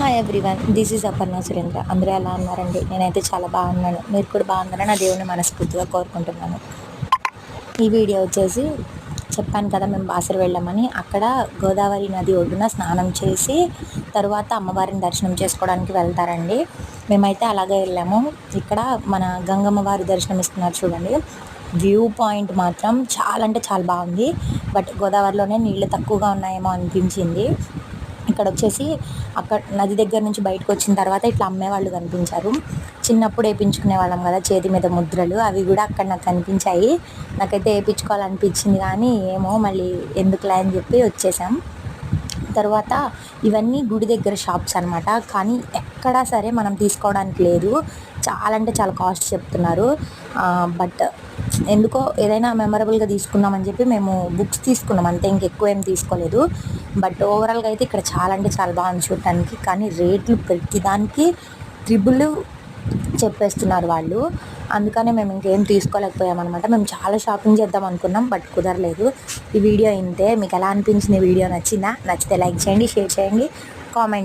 Hi everyone this is Aparna Surendra అందరూ ఎలా ఉన్నారండి? నేనైతే చాలా బాగున్నాను. మీరు కూడా బాగున్నారని నా దేవుని మనస్ఫూర్తిగా కోరుకుంటున్నాను. ఈ వీడియో వచ్చేసి చెప్పాను కదా మేము బాసర వెళ్ళామని. అక్కడ గోదావరి నది ఒడ్డున స్నానం చేసి తరువాత అమ్మవారిని దర్శనం చేసుకోవడానికి వెళ్తారండి. మేమైతే అలాగే వెళ్ళాము. ఇక్కడ మన గంగమ్మ వారి దర్శనం ఇస్తున్నారు చూడండి. వ్యూ పాయింట్ మాత్రం చాలా అంటే చాలా బాగుంది. బట్ గోదావరిలోనే నీళ్ళు తక్కువగా ఉన్నాయేమో అనిపించింది. ఇక్కడ వచ్చేసి అక్కడ నది దగ్గర నుంచి బయటకు వచ్చిన తర్వాత ఇట్లా అమ్మేవాళ్ళు కనిపించారు. చిన్నప్పుడు వేయించుకునే వాళ్ళం కదా చేతి మీద ముద్రలు అవి కూడా అక్కడ నాకు కనిపించాయి. నాకైతే వేయించుకోవాలనిపించింది కానీ ఏమో మళ్ళీ ఎందుకులే అని చెప్పి వచ్చేసాం. తర్వాత ఇవన్నీ గుడి దగ్గర షాప్స్ అనమాట కానీ ఎక్కడా సరే మనం తీసుకోవడానికి లేదు. చాలా అంటే చాలా కాస్ట్ చెప్తున్నారు. బట్ ఎందుకో ఏదైనా మెమరబుల్గా తీసుకుందామని చెప్పి మేము బుక్స్ తీసుకున్నాం. అంతే ఇంకెక్కువ ఏం తీసుకోలేదు. బట్ ఓవరాల్గా అయితే ఇక్కడ చాలా అంటే చాలా బాగుంది చూడటానికి కానీ రేట్లు ప్రతిదానికి త్రిబుల్ చెప్పేస్తున్నారు వాళ్ళు. అందుకనే మేము ఇంకేం తీసుకోలేకపోయామన్నమాట. మేము చాలా షాపింగ్ చేద్దాం అనుకున్నాం బట్ కుదరలేదు. ఈ వీడియో ఇంతే. మీకు ఎలా అనిపించింది వీడియో నచ్చిందా? నచ్చితే లైక్ చేయండి షేర్ చేయండి. కామెంట్